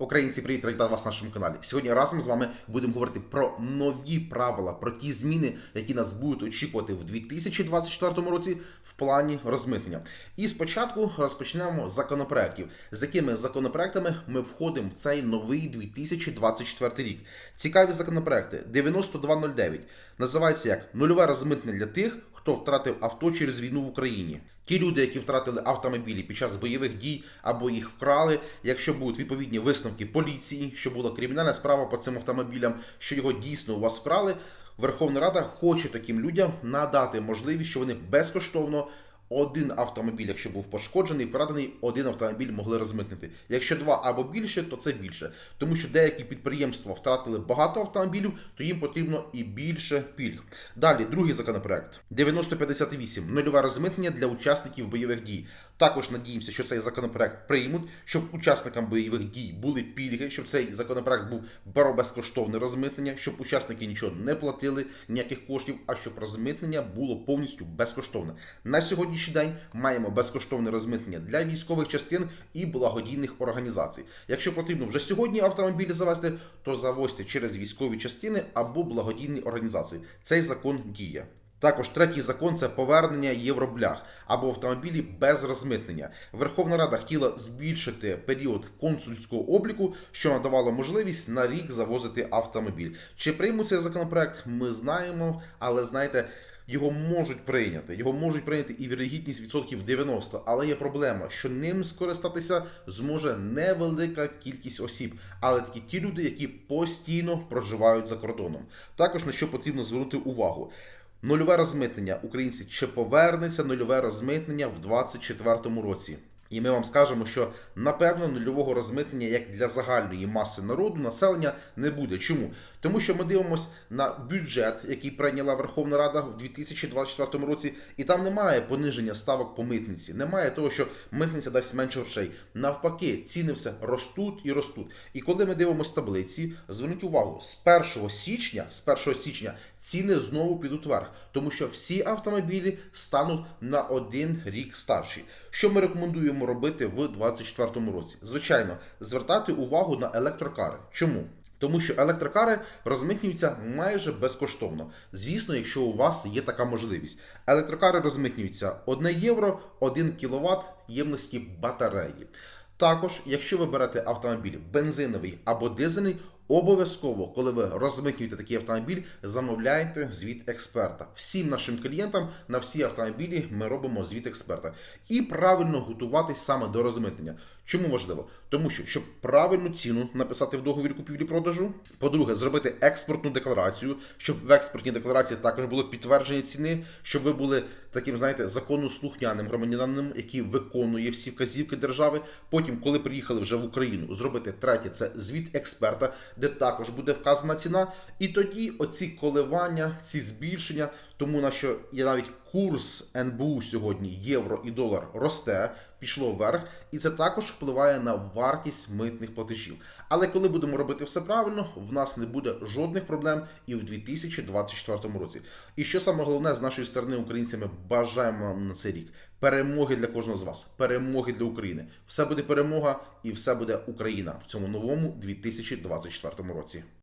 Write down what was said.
Українці, привіт, вітати вас на нашому каналі. Сьогодні разом з вами будемо говорити про нові правила, про ті зміни, які нас будуть очікувати в 2024 році в плані розмитнення. І спочатку розпочнемо з законопроектів, з якими законопроектами ми входимо в цей новий 2024 рік. Цікаві законопроекти 9209 називається як нульове розмитнення для тих, хто втратив авто через війну в Україні. Ті люди, які втратили автомобілі під час бойових дій або їх вкрали, якщо будуть відповідні висновки поліції, що була кримінальна справа по цим автомобілям, що його дійсно у вас вкрали, Верховна Рада хоче таким людям надати можливість, що вони безкоштовно один автомобіль, якщо був пошкоджений, вкрадений, один автомобіль могли розмитнити. Якщо два або більше, то це більше. Тому що деякі підприємства втратили багато автомобілів, то їм потрібно і більше пільг. Далі, другий законопроект 9058 нульове розмитнення для учасників бойових дій. Також надіємося, що цей законопроект приймуть, щоб учасникам бойових дій були пільги, щоб цей законопроект був беро безкоштовне розмитнення, щоб учасники нічого не платили, ніяких коштів, а щоб розмитнення було повністю безкоштовне. На сьогоднішній день маємо безкоштовне розмитнення для військових частин і благодійних організацій. Якщо потрібно вже сьогодні автомобілі завести, то завозьте через військові частини або благодійні організації. Цей закон діє. Також третій закон це повернення євроблях або автомобілі без розмитнення. Верховна Рада хотіла збільшити період консульського обліку, що надавало можливість на рік завозити автомобіль. Чи приймуть цей законопроект? Ми знаємо, але знаєте. Його можуть прийняти, його можуть прийняти і вірогідність відсотків 90, але є проблема, що ним скористатися зможе невелика кількість осіб, але такі ті люди, які постійно проживають за кордоном. Також на що потрібно звернути увагу. Нульове розмитнення українці чи повернеться нульове розмитнення в 2024 році. І ми вам скажемо, що напевно нульового розмитнення як для загальної маси народу населення не буде. Чому? Тому що ми дивимося на бюджет, який прийняла Верховна Рада в 2024 році, і там немає пониження ставок по митниці, немає того, що митниця дасть менше грошей. Навпаки, ціни все ростуть і ростуть. І коли ми дивимося таблиці, зверніть увагу, з 1 січня, з 1 січня ціни знову підуть вверх, тому що всі автомобілі стануть на один рік старші. Що ми рекомендуємо робити в 2024 році? Звичайно, звертати увагу на електрокари. Чому? Тому що електрокари розмитнюються майже безкоштовно. Звісно, якщо у вас є така можливість. Електрокари розмитнюються 1 євро 1 кВт ємності батареї. Також, якщо ви берете автомобіль бензиновий або дизельний, обов'язково, коли ви розмитнюєте такий автомобіль, замовляйте звіт експерта. Всім нашим клієнтам на всі автомобілі ми робимо звіт експерта. І правильно готуватись саме до розмитнення. Чому важливо? Тому що щоб правильну ціну написати в договір купівлі-продажу. По-друге, зробити експортну декларацію, щоб в експортній декларації також було підтвердження ціни, щоб ви були таким, знаєте, законослухняним громадянином, який виконує всі вказівки держави. Потім, коли приїхали вже в Україну, зробити третє це звіт експерта, де також буде вказана ціна. І тоді оці коливання, ці збільшення, тому на що є навіть курс НБУ сьогодні, євро і долар росте, пішло вверх, і це також впливає на вартість митних платежів. Але коли будемо робити все правильно, в нас не буде жодних проблем і в 2024 році. І що саме головне з нашої сторони, українці, ми бажаємо вам на цей рік перемоги для кожного з вас, перемоги для України. Все буде перемога і все буде Україна в цьому новому 2024 році.